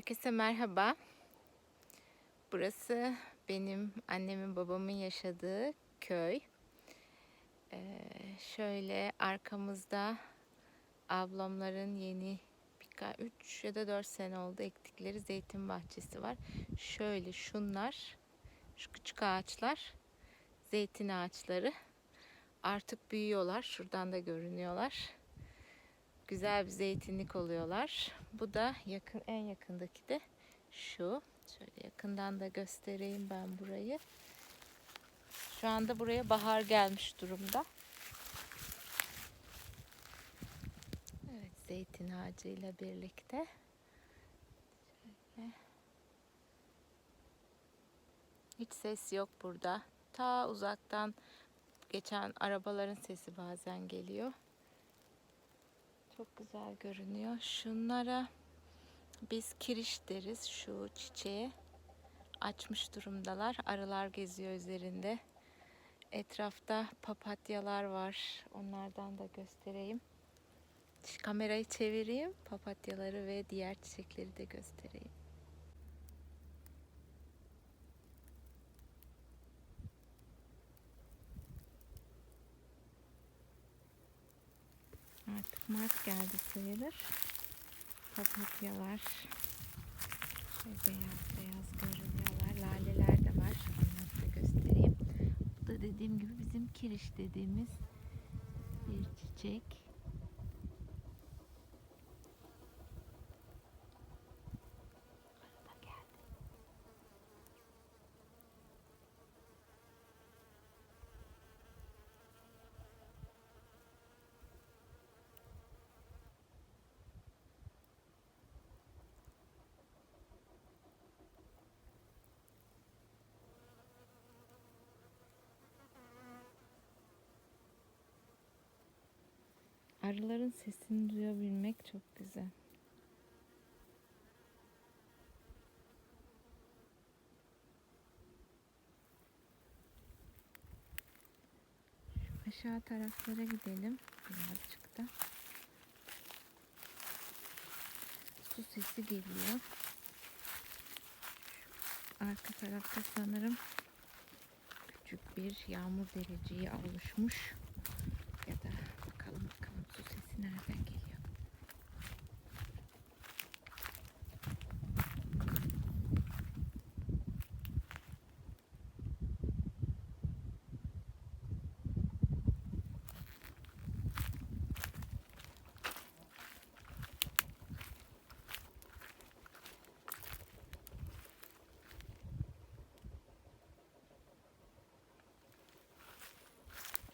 Herkese merhaba. Burası benim annemin babamın yaşadığı köy. Ee, şöyle arkamızda ablamların yeni birkaç 3 ya da 4 sene oldu ektikleri zeytin bahçesi var. Şöyle şunlar şu küçük ağaçlar zeytin ağaçları artık büyüyorlar. Şuradan da görünüyorlar güzel bir zeytinlik oluyorlar. Bu da yakın en yakındaki de şu. Şöyle yakından da göstereyim ben burayı. Şu anda buraya bahar gelmiş durumda. Evet zeytin ağacıyla birlikte. Şöyle. Hiç ses yok burada. Ta uzaktan geçen arabaların sesi bazen geliyor. Çok güzel görünüyor. Şunlara biz kiriş deriz şu çiçeğe. Açmış durumdalar. Arılar geziyor üzerinde. Etrafta papatyalar var. Onlardan da göstereyim. Kamerayı çevireyim. Papatyaları ve diğer çiçekleri de göstereyim. Artık Mart geldi sayılır. Papatyalar şey beyaz beyaz görünüyorlar. Laleler de var. Onları da göstereyim. Bu da dediğim gibi bizim kiriş dediğimiz bir çiçek. Arıların sesini duyabilmek çok güzel. Aşağı taraflara gidelim birazcık da. Su sesi geliyor. Arka tarafta sanırım küçük bir yağmur dereceği oluşmuş. Ya da bakalım bakalım su sesi nereden geliyor.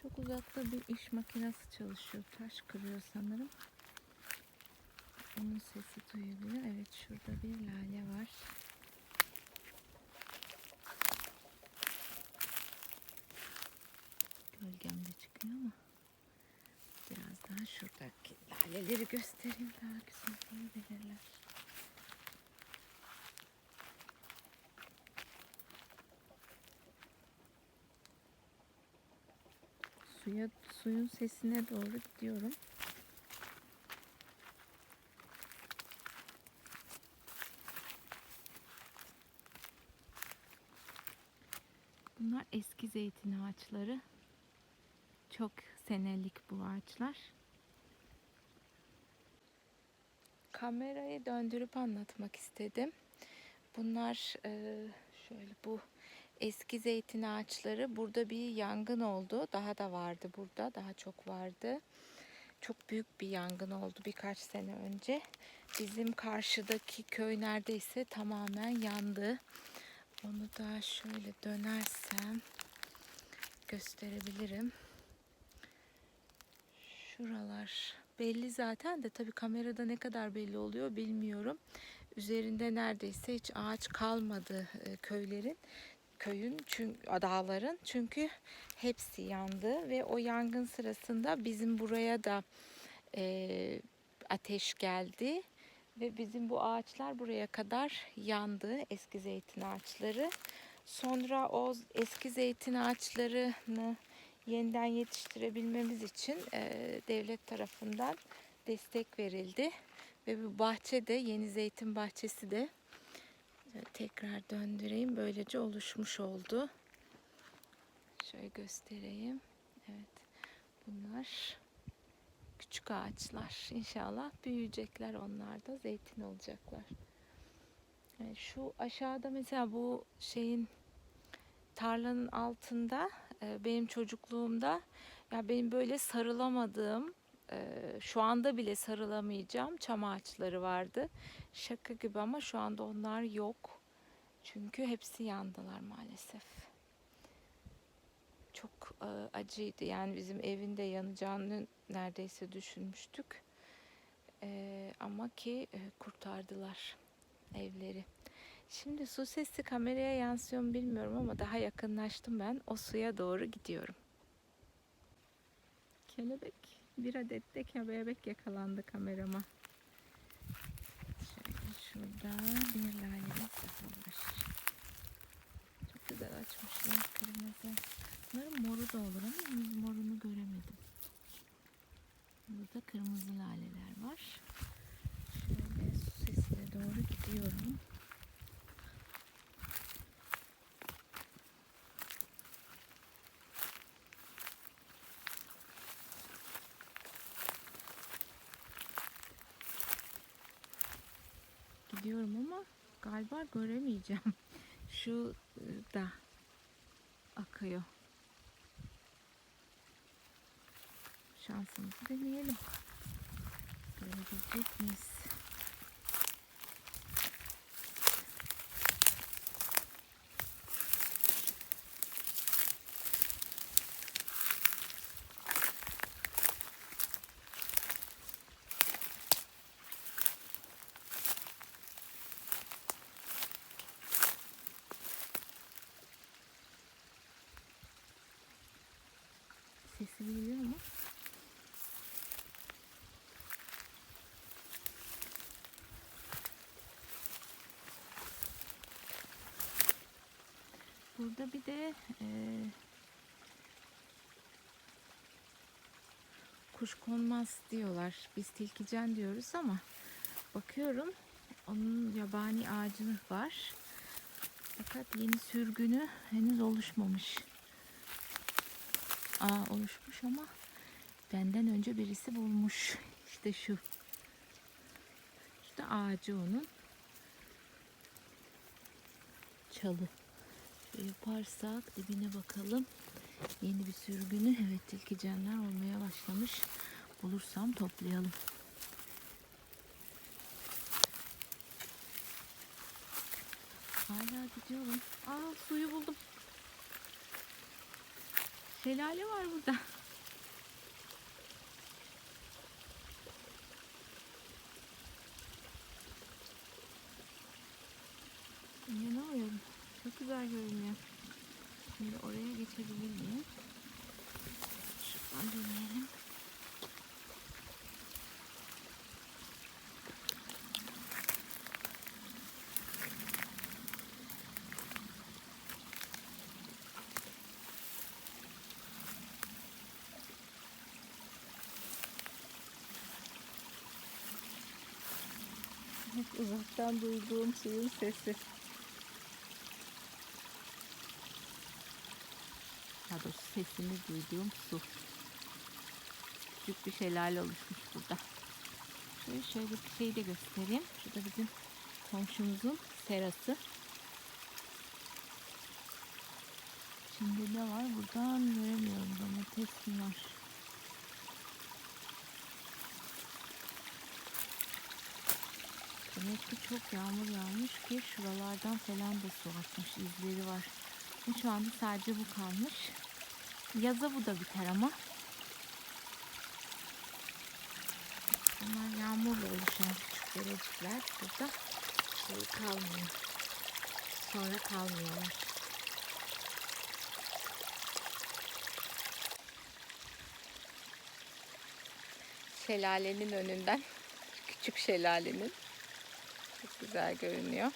Çok uzakta bir iş makinesi çalışıyor. Taş kırıyor sanırım. Onun sesi duyuluyor. Evet şurada bir lale var. Gölgemde çıkıyor ama biraz daha şuradaki laleleri göstereyim daha güzel olabilirler. Suya, suyun sesine doğru gidiyorum. Bunlar eski zeytin ağaçları. Çok senelik bu ağaçlar. Kamerayı döndürüp anlatmak istedim. Bunlar şöyle bu eski zeytin ağaçları. Burada bir yangın oldu. Daha da vardı burada. Daha çok vardı. Çok büyük bir yangın oldu birkaç sene önce. Bizim karşıdaki köy neredeyse tamamen yandı. Onu da şöyle dönersem gösterebilirim. Şuralar belli zaten de tabii kamerada ne kadar belli oluyor bilmiyorum. Üzerinde neredeyse hiç ağaç kalmadı e, köylerin köyün çünkü dağların çünkü hepsi yandı ve o yangın sırasında bizim buraya da e, ateş geldi ve bizim bu ağaçlar buraya kadar yandı eski zeytin ağaçları. Sonra o eski zeytin ağaçlarını yeniden yetiştirebilmemiz için e, devlet tarafından destek verildi. Ve bu bahçe de yeni zeytin bahçesi de Tekrar döndüreyim. Böylece oluşmuş oldu. Şöyle göstereyim. Evet. Bunlar küçük ağaçlar. İnşallah büyüyecekler onlar da zeytin olacaklar. Yani şu aşağıda mesela bu şeyin tarlanın altında e, benim çocukluğumda ya benim böyle sarılamadığım şu anda bile sarılamayacağım çam ağaçları vardı. Şaka gibi ama şu anda onlar yok. Çünkü hepsi yandılar maalesef. Çok e, acıydı. Yani bizim evinde yanacağını neredeyse düşünmüştük. E, ama ki e, kurtardılar evleri. Şimdi su sesi kameraya yansıyor mu bilmiyorum ama daha yakınlaştım ben. O suya doğru gidiyorum. Kelebek, bir adet de kelebek yakalandı kamerama. Şöyle şurada bir lalemiz var. Çok güzel açmışlar kırmızı. Bunların moru da olur ama morunu göremedim. Burada kırmızı laleler var. Şöyle su sesine doğru gidiyorum. Gidiyorum ama galiba göremeyeceğim. Şu e, da akıyor. Şansımızı deneyelim. Görebilecek miyiz? Sesi geliyor mu? Burada bir de e, kuş konmaz diyorlar. Biz tilkicen diyoruz ama bakıyorum onun yabani ağacı var. Fakat yeni sürgünü henüz oluşmamış. Aa oluşmuş ama benden önce birisi bulmuş. İşte şu. İşte ağacı onun. Çalı. Yaparsak dibine bakalım. Yeni bir sürgünü. Evet tilkicenler olmaya başlamış. Bulursam toplayalım. Hala gidiyorum. Aa suyu buldum. Şelale var burada. İnanamıyorum. Çok güzel görünüyor. Şimdi oraya geçebilir miyim? Şuradan deneyelim. Hep uzaktan duyduğum suyun sesi. Daha doğrusu sesini duyduğum su. Küçük bir şelale oluşmuş burada. Şöyle, şöyle bir şey de göstereyim. Şurada bizim komşumuzun serası. Şimdi ne var? Buradan göremiyorum. Domates mi var? Demek ki çok yağmur yağmış ki şuralardan falan da su akmış izleri var. Şu anda sadece bu kalmış. Yaza bu da biter ama. Bunlar yağmurla oluşan küçük derecikler burada şey kalmıyor. Sonra kalmıyorlar. Şelalenin önünden küçük şelalenin güzel görünüyor.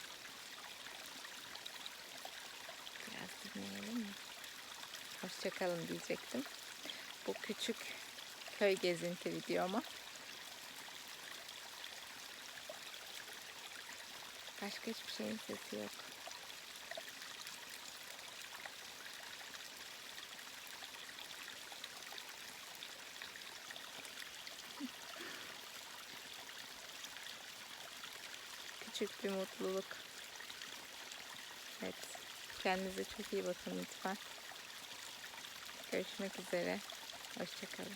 Biraz dinleyelim mi? Hoşçakalın diyecektim. Bu küçük köy gezinti videoma. Başka hiçbir şeyin sesi yok. Küçük bir mutluluk. Evet. Kendinize çok iyi bakın lütfen. Görüşmek üzere. Hoşçakalın.